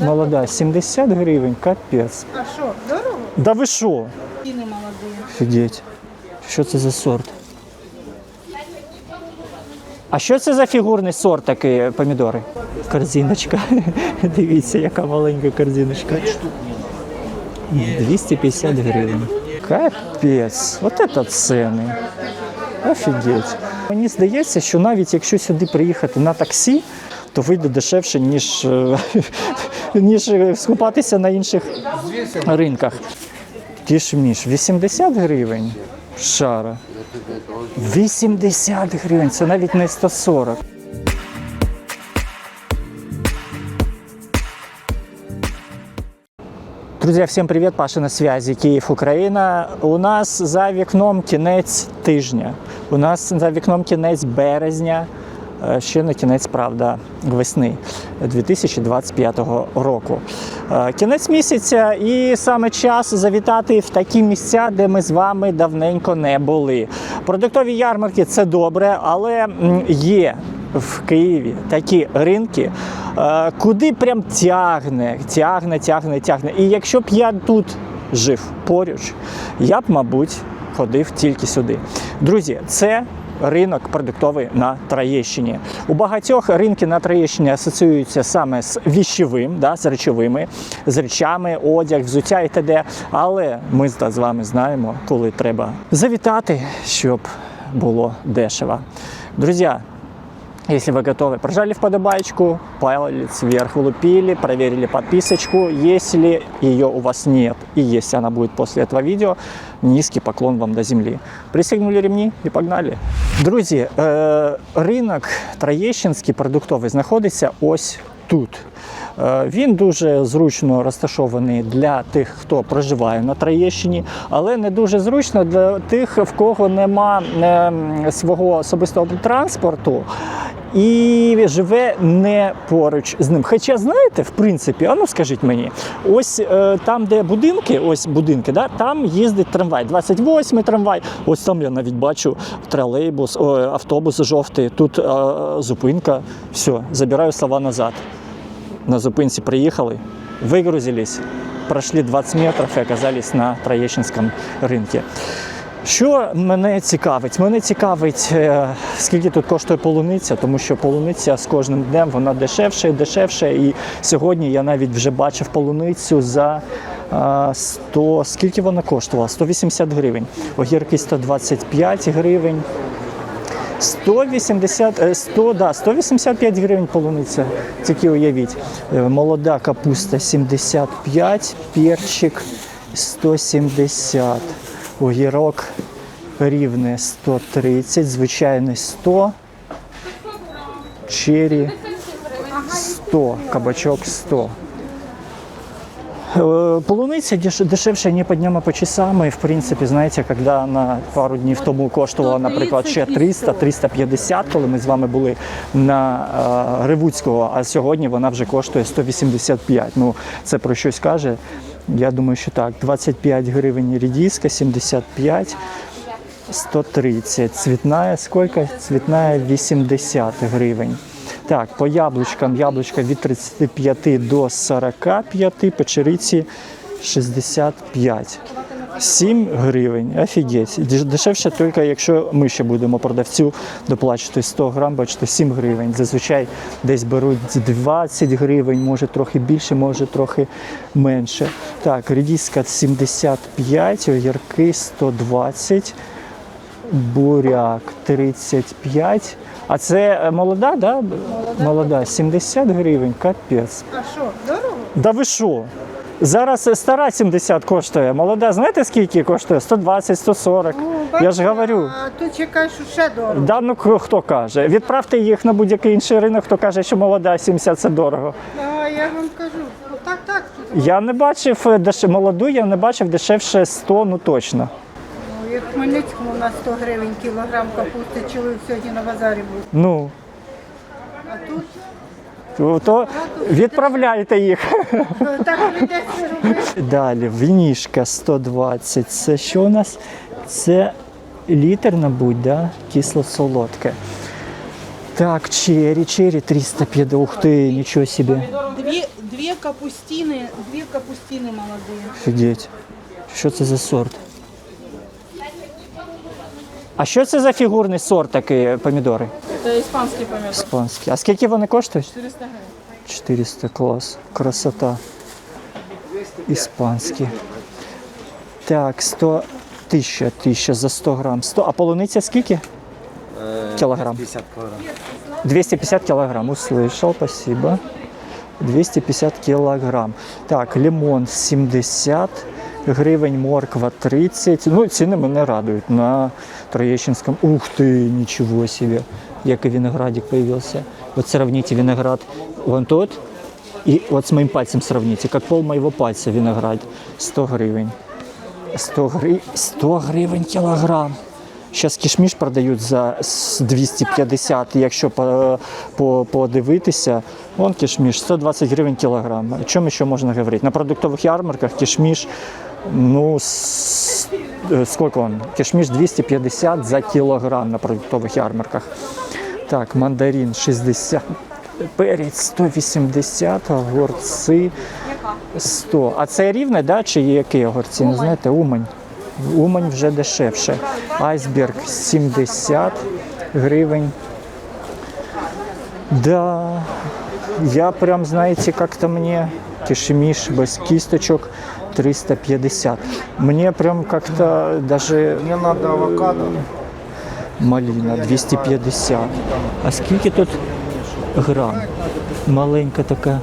Молода 70 гривень, капець. А що, дорого? Да ви що? Ціни молоді. Офігеть. Що це за сорт? А що це за фігурний сорт такий помідори? Корзиночка. Дивіться, яка маленька корзиночка. 250 гривень. Капець, от це ціни. Офігеть. Мені здається, що навіть якщо сюди приїхати на таксі, то вийде дешевше, ніж, е, ніж скупатися на інших ринках. Кішміш 80 гривень шара. 80 гривень, це навіть не 140. Друзі, всім привіт! Паша на связі. Київ, Україна. У нас за вікном кінець тижня. У нас за вікном кінець березня. Е, Ще не кінець, правда, весни 2025 року. Е, Кінець місяця, і саме час завітати в такі місця, де ми з вами давненько не були. Продуктові ярмарки це добре, але є в Києві такі ринки, е, куди прям тягне, тягне, тягне, тягне. І якщо б я тут жив поруч, я б, мабуть, ходив тільки сюди. Друзі, це Ринок продуктовий на Троєщині. У багатьох ринки на Троєщині асоціюються саме з віщовим, да, з речовими, з речами, одяг, взуття і т.д. Але ми з вами знаємо, коли треба завітати, щоб було дешево. Друзі, если вы готовы, прожали вподобайку, палец вверх влупили, проверили подписочку. Если ее у вас нет и если она будет после этого видео, низкий поклон вам до земли. Пристегнули ремни і погнали. Друзі, е, ринок Троєщинський продуктовий знаходиться ось тут. Е, Він дуже зручно розташований для тих, хто проживає на Троєщині, але не дуже зручно для тих, в кого нема е, свого особистого транспорту. І живе не поруч з ним. Хоча, знаєте, в принципі, а ну скажіть мені, ось е, там, де будинки, ось будинки, да, там їздить трамвай, 28-й трамвай. Ось там я навіть бачу тролейбус, о, автобус жовтий, тут е, зупинка. Все, забираю слова назад на зупинці приехали, выгрузились, прошли 20 метрів і оказались на Троєщинському ринку. Що мене цікавить? Мене цікавить, е, скільки тут коштує полуниця, тому що полуниця з кожним днем вона дешевше і дешевше. І сьогодні я навіть вже бачив полуницю за е, 100, скільки вона коштувала? 180 гривень. Огірки 125 гривень. 180, е, 100, да, 185 гривень полуниця, тільки уявіть. Е, Молода капуста 75, перчик 170, огірок рівне 130, звичайний 100, чері 100, кабачок 100. Э, Полуниця дешевше не по дням, а по часам. І, в принципі, знаєте, коли вона пару днів тому коштувала, наприклад, ще 300-350, коли ми з вами були на е, Ревуцького, а сьогодні вона вже коштує 185. Ну, це про щось каже. Я думаю, що так. 25 гривень рідіска, 75. 130. Цвітная сколько? Цвітная 80 гривень. Так, по яблучкам яблучка від 35 до 45, печериці 65. 7 гривень. Офігеть. Дешевше тільки, якщо ми ще будемо продавцю доплачувати 100 грам, бачите, 7 гривень. Зазвичай десь беруть 20 гривень, може трохи більше, може трохи менше. Так, редіска 75, огірки 120 буряк 35. А це е, молода, да? Молода. 70 гривень, капець. А що, дорого? Да ви що? Зараз е, стара 70 коштує, молода, знаєте скільки коштує? 120, 140. Я ж говорю. А тут чекаєш, що ще дорого. Да, ну хто каже? Відправте їх на будь-який інший ринок, хто каже, що молода 70 це дорого. А я вам кажу, ну, так, так. Тут. Я не бачив е, деш... молоду, я не бачив дешевше 100, ну точно. Ну, як в Хмельницькому у нас 100 гривень кілограм капусти, чоловік сьогодні на базарі був. Ну, А тут то відправляйте їх. ну, так прийдеться робити. Далі, вінішка 120. Це що у нас? Це літр, мабуть, да? кисло-солодке. Так, чері, чері 350. Ух ти, нічого собі. Дві, дві Две капустины, две капустины молодые. Офігеть. Що це за сорт? А що це за фігурний сорт такий помідори? Это испанский помидор. Іспанські. А скільки вони коштують? 400 гривен. 400 клас. Красота. Іспанські. Так, 100 1000, 1000 за 100 грам. 100. А полуниця скільки? Кілограм. 50 килограмм. 250 килограмм, услышал, спасибо. 250 килограмм. Так, лимон 70 гривень, морква 30. Ну, ціни мене радують на Троєщинському. Ух ти, нічого себе, який виноградик появился. Вот сравните виноград вон тот и вот с моим пальцем сравните, как пол моего пальца виноград. 100 гривень. 100, гри... 100 гривень кілограм. Зараз кішміш продають за с- 250, якщо по, по, подивитися. Вон кішміш 120 гривень кілограм. О чому ще можна говорити? На продуктових ярмарках кішміш, ну, е, сколько он? Кішміш 250 за кілограм на продуктових ярмарках. Так, мандарин 60, перець 180, огурці 100. А це рівне, да? чи які огурці? Не знаєте, Умань. Умань вже дешевше. Айсберг 70 гривень. Да, я прям, знаете, как-то мне кишмиш без кисточек 350. Мне прям как-то даже Мне надо авокадо. малина 250. А скільки тут грам? Маленька така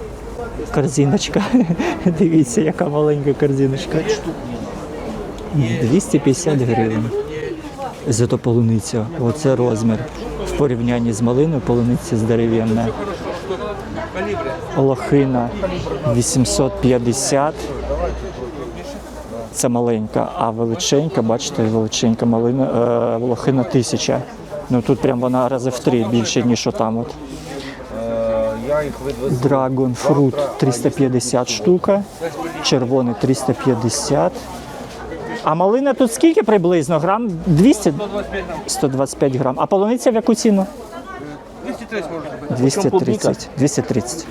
корзиночка. Дивіться, яка маленька корзиночка. 250 гривень. Зато полуниця. Оце розмір. В порівнянні з малиною полуниця здоровенна. Лохина 850. Це маленька, а величенька, бачите, величенька малина, е, лохина 1000. Ну тут прям вона рази в три більше, ніж там. От. Драгон фрут 350 штука, червоний 350. А малина тут скільки приблизно? Грам 200? 125 грам. А полуниця в яку ціну? 230. 230.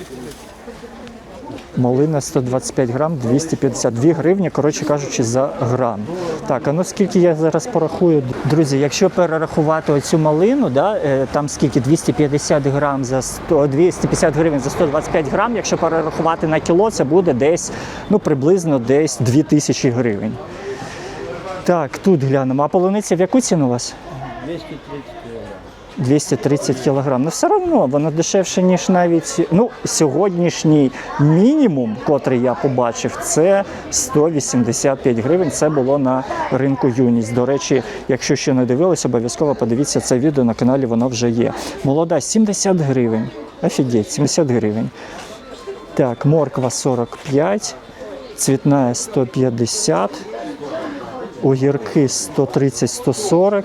Малина 125 грам, 252 гривні, коротше кажучи, за грам. Так, а ну скільки я зараз порахую? Друзі, якщо перерахувати оцю малину, да, е, там скільки 250 грам за 100, 250 гривень за 125 грам, якщо перерахувати на кіло, це буде десь, ну приблизно десь 2000 гривень. Так, тут глянемо. А полуниця в яку ціну у вас? 230 кілограм. Ну все одно воно дешевше, ніж навіть ну, сьогоднішній мінімум, котрий я побачив, це 185 гривень. Це було на ринку Юність. До речі, якщо ще не дивились, обов'язково подивіться це відео на каналі, воно вже є. Молода 70 гривень. Офігеть, 70 гривень. Так, морква 45, цвітна 150, огірки 130-140.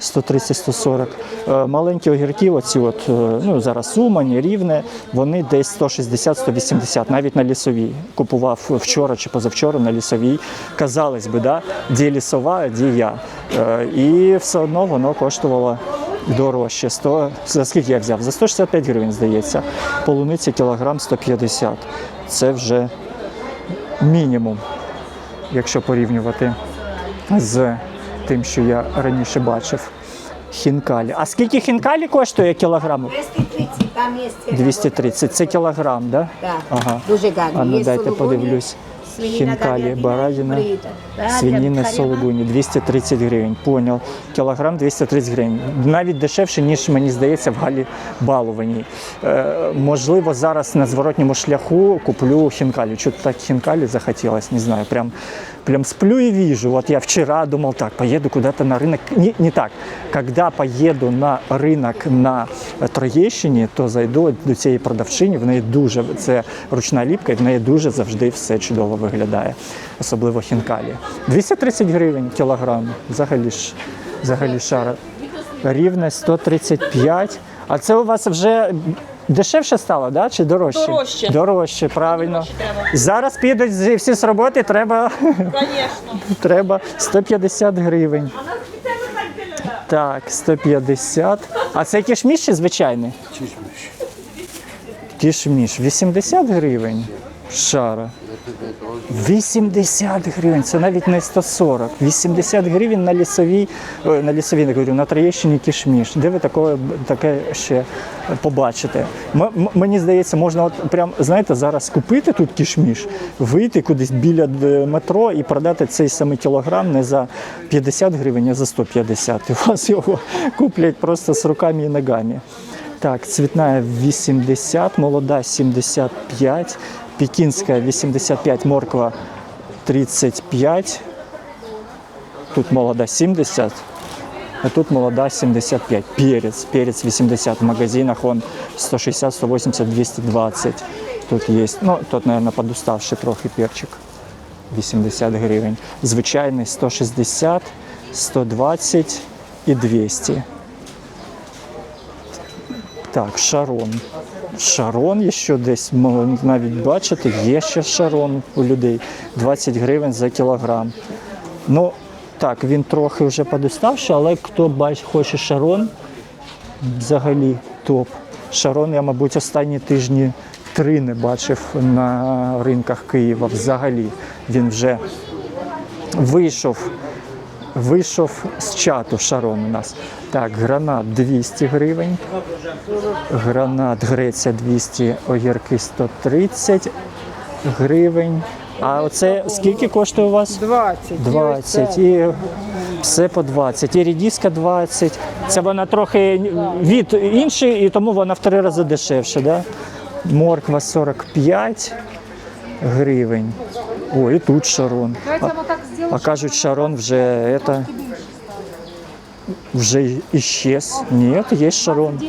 130-140. Е, Маленькі огірки, оці от, е, ну, зараз Умані, Рівне, вони десь 160-180, навіть на лісовій. Купував вчора чи позавчора на лісовій. Казалось би, да? де лісова, де я. Е, І все одно воно коштувало дорожче. 100, за скільки я взяв? За 165 гривень, здається. Полуниця кілограм 150. Це вже мінімум, якщо порівнювати з тим, що я раніше бачив. Хінкалі. А скільки хінкалі коштує кілограм? 230, там є 230. Це кілограм, да? Так, Ага. дуже гарно. А ну Є дайте подивлюсь. Хінкалі, баранина. Свинина сологуні 230 гривень. Поняв. Кілограм 230 гривень. Навіть дешевше, ніж мені здається, в Галі Балованій. Е, можливо, зараз на зворотньому шляху куплю хінкалі. Чого так хінкалі захотілось, не знаю. Прям, прям сплю и вижу. Вот я вчера думал так, поеду куда-то на рынок. Не, не так. Когда поеду на ринок на Троєщині, то зайду до цієї продавчині. В неї дуже це ручна ліпка, і в неї дуже завжди все чудово виглядає, особливо хінкалі. 230 гривень кілограм. Взагалі ж взагалі шара. Рівне 135. А це у вас вже дешевше стало, да? чи дорожче? Дорожче. Дорожче, правильно. Дорожче треба. Зараз підуть зі- всі з роботи, треба, Конечно. треба 150 гривень. Так, 150. А це кішміш чи звичайний? Кішміш 80 гривень. Шара. 80 гривень, це навіть не 140. 80 гривень на лісовій, е, на лісовій, не говорю, на Троєщині кішміш. Де ви таке, таке ще побачите? М- мені здається, можна от прям, знаєте, зараз купити тут кішміш, вийти кудись біля е, метро і продати цей самий кілограм не за 50 гривень, а за 150. І у вас його куплять просто з руками і ногами. Так, цвітна 80, молода 75, пекінська 85, морква 35, тут молода 70, а тут молода 75. Перец, перец 80 в магазинах, он 160, 180, 220 тут есть. Ну, тут, наверное, подуставший трохи перчик. 80 гривень. Звичайний 160, 120 і 200. Так, шарон. Шарон є ще десь, навіть бачите, є ще шарон у людей. 20 гривень за кілограм. Ну, так, він трохи вже подоставший, але хто бач, хоче шарон, взагалі топ. Шарон я, мабуть, останні тижні три не бачив на ринках Києва. Взагалі він вже вийшов вийшов з чату Шарон у нас. Так, гранат 200 гривень. Гранат Греція 200, огірки 130 гривень. А оце скільки коштує у вас? 20. 20. І все по 20. І рідіска 20. Це вона трохи від іншої, і тому вона в три рази дешевше. Да? Морква 45 гривень. О, і тут шарон. А, а кажуть, шарон вже это, вже исчез. Нет, есть шарон.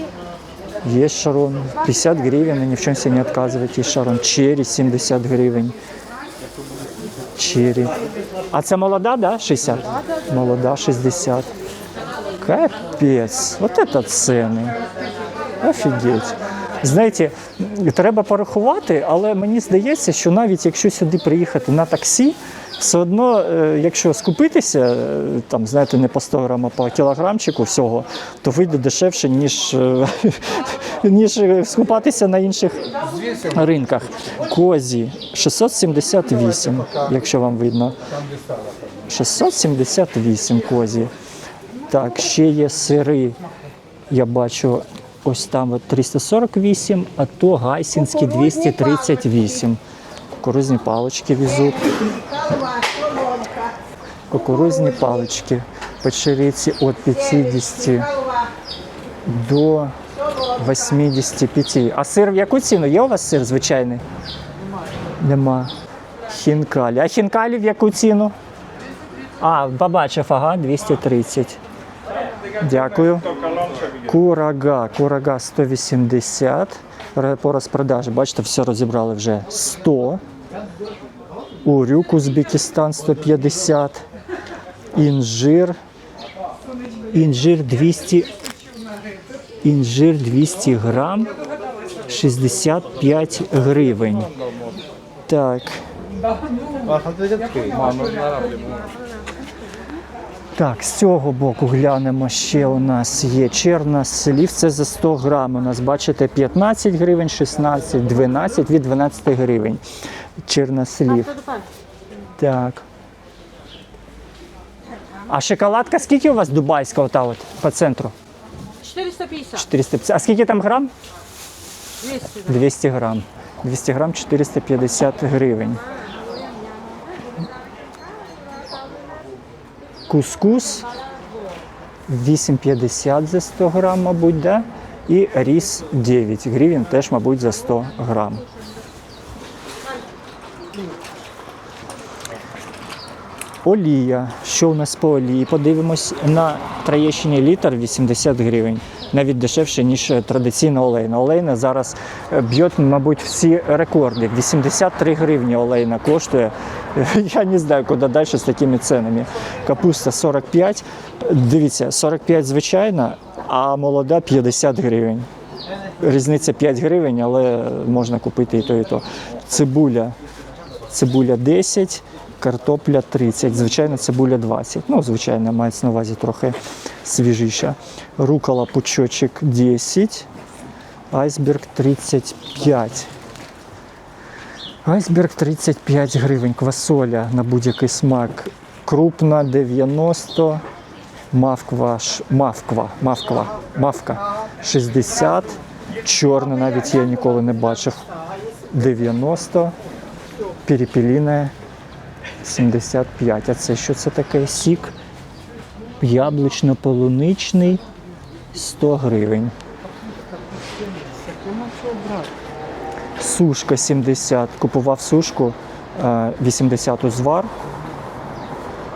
Есть шарон. 50 гривен, и ни в чем себе не отказывать. Есть шарон. Черри 70 гривень. Черри. А це молода, да? 60? Молода 60. Капець. Вот это ціни. Офігеть. Знаєте, треба порахувати, але мені здається, що навіть якщо сюди приїхати на таксі, все одно, е, якщо скупитися, е, там, знаєте, не по 100 грам, а по кілограмчику всього, то вийде дешевше, ніж, е, ніж скупатися на інших ринках. Козі 678, якщо вам видно. 678 козі. Так, ще є сири. Я бачу ось там от 348, а то гайсінські 238. Кукурузні палички везуть. Кукурузні палички. Печериці від 50 до 85. А сир в яку ціну? Є у вас сир звичайний? Нема. Хінкалі. А хінкалі в яку ціну? А, побачив, ага, 230. Дякую. Курага. Курага 180. Ре- По розпродажі, бачите, все розібрали вже 100. Урюк Узбекистан 150. Інжир. Інжир 200. Інжир 200 грам. 65 гривень. Так. Так, з цього боку глянемо. Ще у нас є чернослів. Це за 100 грам. У нас, бачите, 15 гривень, 16, 12 від 12 гривень. Чернослів. Так. А шоколадка скільки у вас дубайська ота от по центру? 450. 450. А скільки там грам? 200. 200 грам. 200 грам 450 гривень. Кускус 8,50 за 100 грам, мабуть, да? І ріс 9 гривень, теж, мабуть, за 100 грам. Олія. Що у нас по олії? Подивимось на Троєщині літр 80 гривень. Навіть дешевше, ніж традиційна олейна. Олейна зараз е, б'є, мабуть, всі рекорди. 83 гривні олейна коштує. Я не знаю, куди далі з такими ценами. Капуста 45. Дивіться, 45 звичайна, а молода 50 гривень. Різниця 5 гривень, але можна купити і то, і то. Цибуля цибуля 10, картопля 30, звичайно, цибуля 20. Ну, звичайно, мається на увазі трохи свіжіша. Рукола пучочок 10, Айсберг 35. Айсберг 35 гривень. Квасоля на будь-який смак. Крупна 90. Мавква, мавква, мавква, мавка 60. Чорна навіть я ніколи не бачив. 90. Перепеліна 75. А це що це таке? Сік яблучно-полуничний 100 гривень. Сушка 70. Купував сушку е, 80 узвар.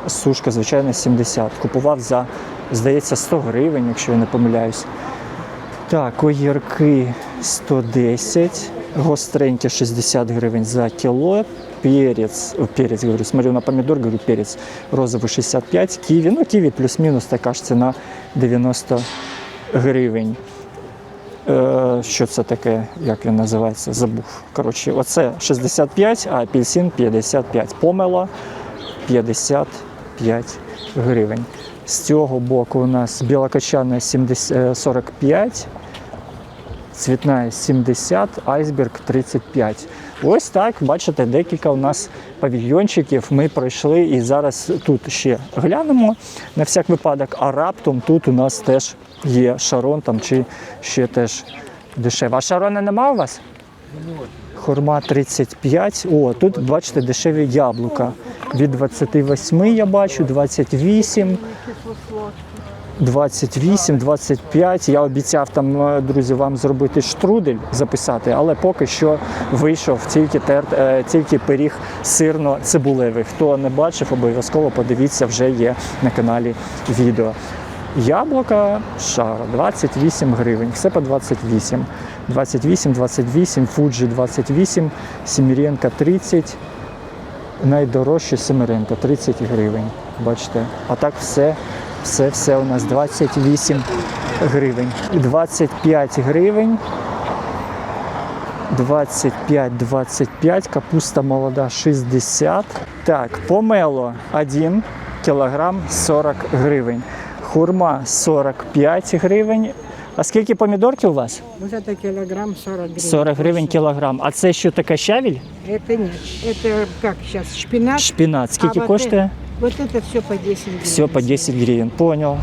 Сушка, звичайно, 70. Купував за, здається, 100 гривень, якщо я не помиляюсь. Так, огірки 110, гостренькі 60 гривень за кіло. Перець, перець, говорю, смотрю на помідор, говорю, перець розовий 65, ківі, ну ківі плюс-мінус така ж ціна 90 гривень. Що це таке, як він називається, забув. Коротше, оце 65, а апельсин 55. Помело 55 гривень. З цього боку у нас білокочанна 70, е, 45, цвітна 70, айсберг 35. Ось так, бачите, декілька у нас павільйончиків ми пройшли і зараз тут ще глянемо на всяк випадок, а раптом тут у нас теж є шарон там чи ще теж дешево. А шарона нема у вас? Хурма 35. О, тут бачите дешеві яблука. Від 28 я бачу, 28. 28, 25. Я обіцяв там, е, друзі, вам зробити штрудель записати, але поки що вийшов тільки тер, е, тільки пиріг сирно-цибулевий. Хто не бачив, обов'язково подивіться, вже є на каналі відео. Яблука шара 28 гривень, все по 28. 28, 28, Фуджі 28, Сіміренка 30, найдорожче Семеренко 30 гривень. Бачите, а так все, все, все у нас 28 гривень. 25 гривень. 25, 25, капуста молода 60. Так, помело 1 кілограм 40 гривень. Хурма 45 гривень. А скільки помідорки у вас? Вот это килограмм 40 гривен. 40 гривень кілограм. А це що таке щавіль? Это нет. Это как сейчас, шпинат? Шпінат. Скільки А вот коштує? это- Вот это все по 10 гривен. Все по 10 гривень. Понял.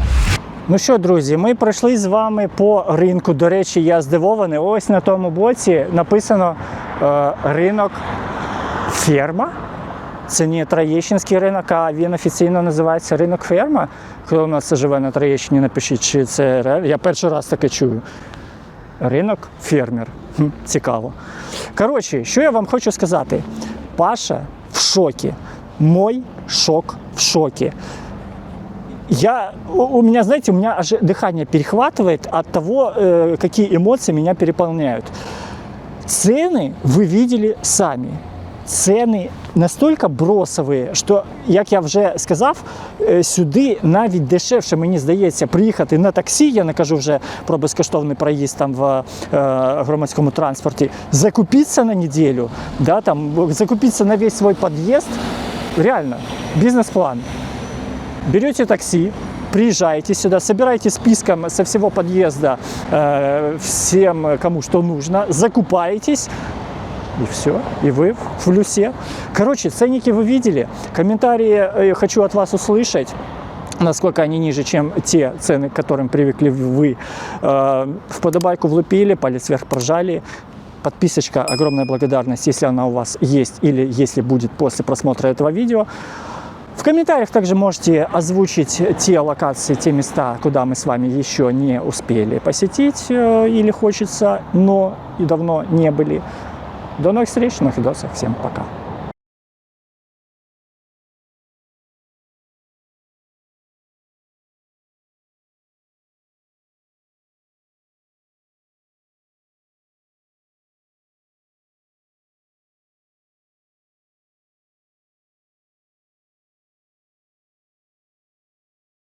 Ну що, друзі, ми пройшли з вами по ринку. До речі, я здивований. Ось на тому боці написано е, ринок ферма. Це не Троєщинський ринок, а він офіційно називається ринок ферма. Хто у нас живе на Троєщині, напишіть, чи це реально. Я перший раз таке чую. Ринок фермер. Хм, цікаво. Коротше, що я вам хочу сказати? Паша в шокі Мой шок в шоке. Я, у, у меня, знаете, у меня аж дыхание перехватывает от того, э, какие эмоции меня переполняют. Цены вы видели самі. Ціни настільки бросові, що, як я вже сказав, е, сюди навіть дешевше, мені здається, приїхати на таксі, я не кажу вже про безкоштовний проїзд там в е, громадському транспорті, закупитися на неділю, да, там, закупитися на весь свій під'їзд, Реально, бізнес-план. берете такси, приезжаете сюда, собираете списком со всего подъезда э, всем, кому что нужно, закупаетесь, и все, и вы в плюсе. Короче, ценники вы видели. Комментарии э, хочу от вас услышать насколько они ниже, чем те цены, к которым привыкли вы. Э, Вподобайку влупили, палец вверх прожали. Подписочка, огромная благодарность, если она у вас есть или если будет после просмотра этого видео. В комментариях также можете озвучить те локации, те места, куда мы с вами еще не успели посетить э, или хочется, но и давно не были. До новых встреч, новых видосов. Всем пока.